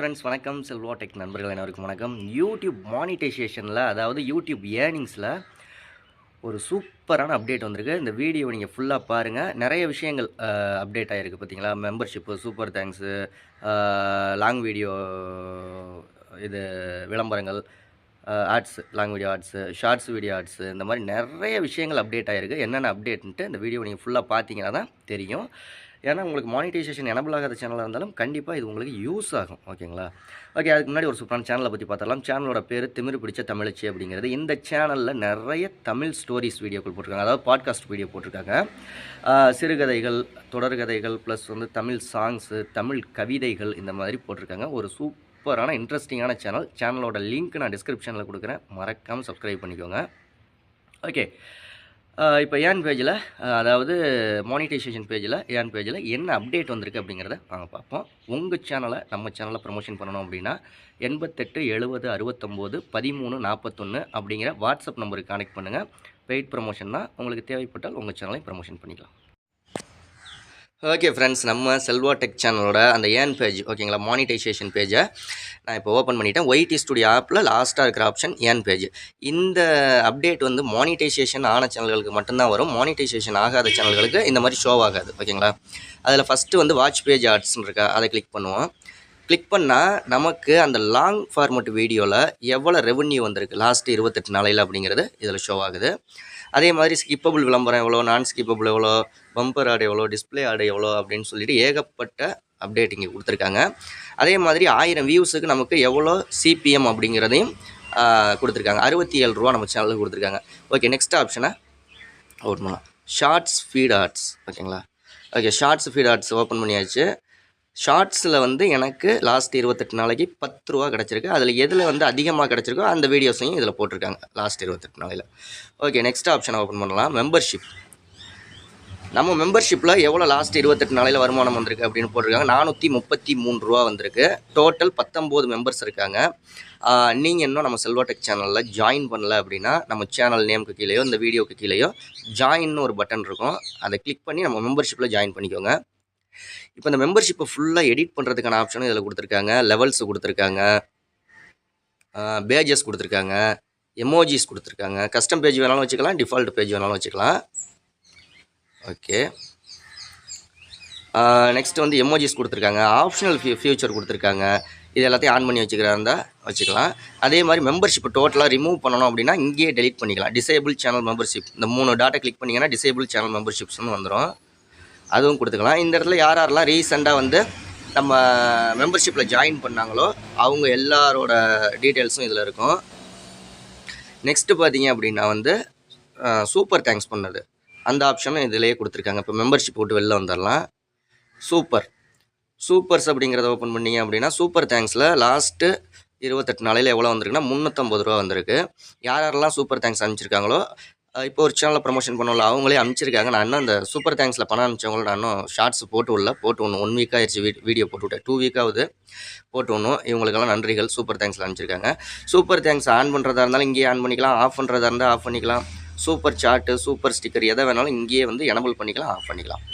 Friends வணக்கம். Selva tech நண்பர்கள் அனைவருக்கும் வணக்கம். யூடியூப் மானிட்டைசேஷனில் அதாவது யூடியூப் ஏர்னிங்ஸில் ஒரு சூப்பரான அப்டேட் வந்திருக்கு. இந்த வீடியோ நீங்கள் ஃபுல்லாக பாருங்கள் நிறைய விஷயங்கள் அப்டேட் ஆகிருக்கு பார்த்தீங்களா membership super thanks long video இது விளம்பரங்கள் ads long video ads shorts video ads இந்த மாதிரி நிறைய விஷயங்கள் அப்டேட் ஆகிருக்கு என்னென்ன அப்டேட்ன்ட்டு இந்த வீடியோ நீங்கள் ஃபுல்லாக பார்த்தீங்கன்னா தான் தெரியும். ஏன்னா உங்களுக்கு மானிட்டைசேஷன் எனபிள் ஆகாத சேனலாக இருந்தாலும் கண்டிப்பாக இது உங்களுக்கு யூஸ் ஆகும் ஓகேங்களா ஓகே அதுக்கு முன்னாடி ஒரு சூப்பரான சேனலை பற்றி பார்த்தரலாம் சேனலோட பேர் திமிரு பிடிச்ச தமிழச்சி அப்படிங்கிறது. இந்த சேனலில் நிறைய தமிழ் ஸ்டோரிஸ் வீடியோக்கள் போட்டிருக்காங்க. அதாவது பாட்காஸ்ட் வீடியோ போட்டிருக்காங்க. சிறுகதைகள் தொடர்கதைகள் ப்ளஸ் வந்து தமிழ் சாங்ஸு தமிழ் கவிதைகள் இந்த மாதிரி போட்டிருக்காங்க. ஒரு சூப்பரான இன்ட்ரெஸ்டிங்கான சேனல் சேனலோட லிங்க் நான் டிஸ்கிரிப்ஷனில் கொடுக்குறேன். மறக்காமல் சப்ஸ்கிரைப் பண்ணிக்கோங்க. ஓகே இப்போ ஏன் பேஜில்? அதாவது மானிட்டைசேஷன் பேஜில் ஏன் பேஜில் என்ன அப்டேட் வந்திருக்கு அப்படிங்கிறத வாங்க பார்ப்போம். உங்கள் சேனலை நம்ம சேனலை ப்ரமோஷன் பண்ணணும் அப்படின்னா எண்பத்தெட்டு எழுபது அறுபத்தொம்போது பதிமூணு நாற்பத்தொன்று அப்படிங்கிற வாட்ஸ்அப் நம்பருக்கு கனெக்ட் பண்ணுங்கள் பெய்ட் ப்ரமோஷன்னா உங்களுக்கு தேவைப்பட்டால் உங்கள் சேனலை ப்ரமோஷன் பண்ணிக்கலாம். ஓகே ஃப்ரெண்ட்ஸ் நம்ம செல்வா டெக் சேனலோட அந்த ஏன் பேஜ் ஓகேங்களா மானிட்டைசேஷன் பேஜை நான் இப்போ ஓப்பன் பண்ணிட்டேன். ஒய்டி ஸ்டுடியோ ஆப்பில் லாஸ்ட்டாக இருக்கிற ஆப்ஷன் ஏன் பேஜ் இந்த அப்டேட் வந்து மானிட்டைசேஷன் ஆன சேனல்களுக்கு மட்டும்தான் வரும். மானிட்டைசேஷன் ஆகாத சேனல்களுக்கு இந்த மாதிரி ஷோ ஆகாது ஓகேங்களா அதில் ஃபஸ்ட்டு வந்து வாட்ச் பேஜ் ஆர்ட்ஸ்னு இருக்கா அதை கிளிக் பண்ணுவோம். கிளிக் பண்ணால் நமக்கு அந்த லாங் ஃபார்மட் வீடியோவில் எவ்வளோ ரெவன்யூ வந்திருக்கு? லாஸ்ட் இருபத்தெட்டு நாளையில் அப்படிங்கிறது இதில் ஷோ ஆகுது. அதே மாதிரி ஸ்கிப்பபிள் விளம்பரம் எவ்வளோ நான் ஸ்கிப்பபிள் எவ்வளோ பம்பர் ஆடு எவ்வளோ டிஸ்பிளே ஆடு எவ்வளோ அப்படின்னு சொல்லிட்டு ஏகப்பட்ட அப்டேட் இங்கே கொடுத்துருக்காங்க. அதே மாதிரி ஆயிரம் வியூஸுக்கு நமக்கு எவ்வளோ சிபிஎம் அப்படிங்கிறதையும் கொடுத்துருக்காங்க. அறுபத்தி ஏழு ரூபா நம்ம சேனலுக்கு கொடுத்துருக்காங்க. ஓகே நெக்ஸ்ட் ஆப்ஷனை ஓட் பண்ணலாம் ஷார்ட்ஸ் ஃபீட் ஆர்ட்ஸ் ஓகேங்களா okay shorts feed ads open பண்ணியாச்சு. ஷார்ட்ஸில் வந்து எனக்கு லாஸ்ட் இருபத்தெட்டு நாளைக்கு பத்து ரூபா கிடச்சிருக்கு. அதில் எதில் வந்து அதிகமாக கிடச்சிருக்கோ அந்த வீடியோஸையும் இதில் போட்டிருக்காங்க லாஸ்ட் இருபத்தெட்டு நாளையில். ஓகே நெக்ஸ்ட் ஆப்ஷனை ஓப்பன் பண்ணலாம். மெம்பர்ஷிப் நம்ம மெம்பர்ஷிப்பில் எவ்வளோ லாஸ்ட் இருபத்தெட்டு நாளையில் வருமானம் வந்திருக்கு அப்படின்னு போட்டிருக்காங்க? நானூற்றி முப்பத்தி மூணு ரூபா வந்திருக்கு. டோட்டல் பத்தொம்போது மெம்பர்ஸ் இருக்காங்க. நீங்கள் இன்னும் நம்ம செல்வாடெக் சேனலில் ஜாயின் பண்ணல அப்படின்னா நம்ம சேனல் நேமுக்கு கீழேயோ இந்த வீடியோக்கு கீழேயோ ஜாயின்னு ஒரு பட்டன் இருக்கும். அதை கிளிக் பண்ணி நம்ம மெம்பர்ஷிப்பில் ஜாயின் பண்ணிக்கோங்க. இப்போ இந்த மெம்பர்ஷிப்பை ஃபுல்லாக எடிட் பண்ணுறதுக்கான ஆப்ஷனும் இதில் கொடுத்துருக்காங்க. லெவல்ஸ் கொடுத்துருக்காங்க. பேஜஸ் கொடுத்துருக்காங்க. எமோஜிஸ் கொடுத்துருக்காங்க. கஸ்டம் பேஜ் வேணாலும் வச்சுக்கலாம் டிஃபால்ட் பேஜ் வேணாலும் வச்சுக்கலாம். ஓகே நெக்ஸ்ட் வந்து எமோஜிஸ் கொடுத்துருக்காங்க. ஆப்ஷனல் ஃபியூ ஃபியூச்சர் கொடுத்துருக்காங்க. இது எல்லாத்தையும் ஆன் பண்ணி வச்சுக்கிறா இருந்தால் வச்சுக்கலாம். அதே மாதிரி மெம்பர்ஷிப் டோட்டலாக ரிமூவ் பண்ணணும் அப்படின்னா இங்கேயே டெலிட் பண்ணிக்கலாம். டிசேபிள் சேனல் மெம்பர்ஷிப் இந்த மூணு டாட்டா கிளிக் பண்ணிங்கன்னா டிசேபிள் சேனல் மெம்பர்ஷிப்ஸ்னு வந்துடும் அதுவும் கொடுத்துக்கலாம். இந்த இடத்துல யார் யாரெல்லாம் ரீசெண்டாக வந்து நம்ம மெம்பர்ஷிப்பில் ஜாயின் பண்ணாங்களோ அவங்க எல்லாரோட டீட்டெயில்ஸும் இதில் இருக்கும். நெக்ஸ்ட்டு பார்த்தீங்க அப்படின்னா வந்து சூப்பர் தேங்க்ஸ் பண்ணது. அந்த ஆப்ஷனும் இதிலேயே கொடுத்துருக்காங்க. இப்போ மெம்பர்ஷிப் போட்டு வெளில வந்துடலாம். சூப்பர் சூப்பர்ஸ் அப்படிங்கிறத ஓப்பன் பண்ணீங்க அப்படின்னா சூப்பர் தேங்க்ஸில் லாஸ்ட்டு இருபத்தெட்டு நாளையில் எவ்வளோ வந்திருக்குன்னா முந்நூற்றம்பது ரூபா வந்திருக்கு. யார் யாரெல்லாம் சூப்பர் தேங்க்ஸ் அனுப்பிச்சிருக்காங்களோ இப்போ ஒரு சேனலில் ப்ரமோஷன் பண்ணல அவங்களே அனுப்பிச்சிருக்காங்க. நான் இன்னும் அந்த சூப்பர் தேங்க்ஸில் பணம் அனுப்பிச்சவங்களும் நான் இன்னும் ஷார்ட்ஸ் போட்டு விடல போட்டு ஒன்று ஒன் வீக் ஆயிடுச்சு வீ வீடியோ போட்டு விட்டேன் டூ வீக்காவது போட்டு ஒன்றும் இவங்களுக்கெல்லாம் நன்றிகள். சூப்பர் தேங்க்ஸில் அனுப்பிச்சிருக்காங்க. சூப்பர் தேங்க்ஸ் ஆன் பண்ணுறதா இருந்தாலும் இங்கேயே ஆன் பண்ணிக்கலாம். ஆஃப் பண்ணுறதா இருந்தால் ஆஃப் பண்ணிக்கலாம். சூப்பர் சார்ட்டு சூப்பர் ஸ்டிக்கர் எதை வேணாலும் இங்கேயே வந்து எனபிள் பண்ணிக்கலாம் ஆஃப் பண்ணிக்கலாம்.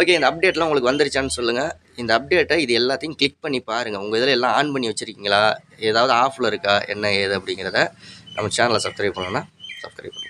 ஓகே இந்த அப்டேட்லாம் உங்களுக்கு வந்துருச்சான்னு சொல்லுங்கள் இந்த அப்டேட்டை இது எல்லாத்தையும் கிளிக் பண்ணி பாருங்கள் உங்கள் இதில் எல்லாம் ஆன் பண்ணி வச்சுருக்கீங்களா? ஏதாவது ஆஃபில் இருக்கா? என்ன ஏது அப்படிங்கிறத நம்ம சேனலை சப்ஸ்கிரைப் பண்ணணும்னா சப்ஸ்கிரைப் பண்ணுங்கள்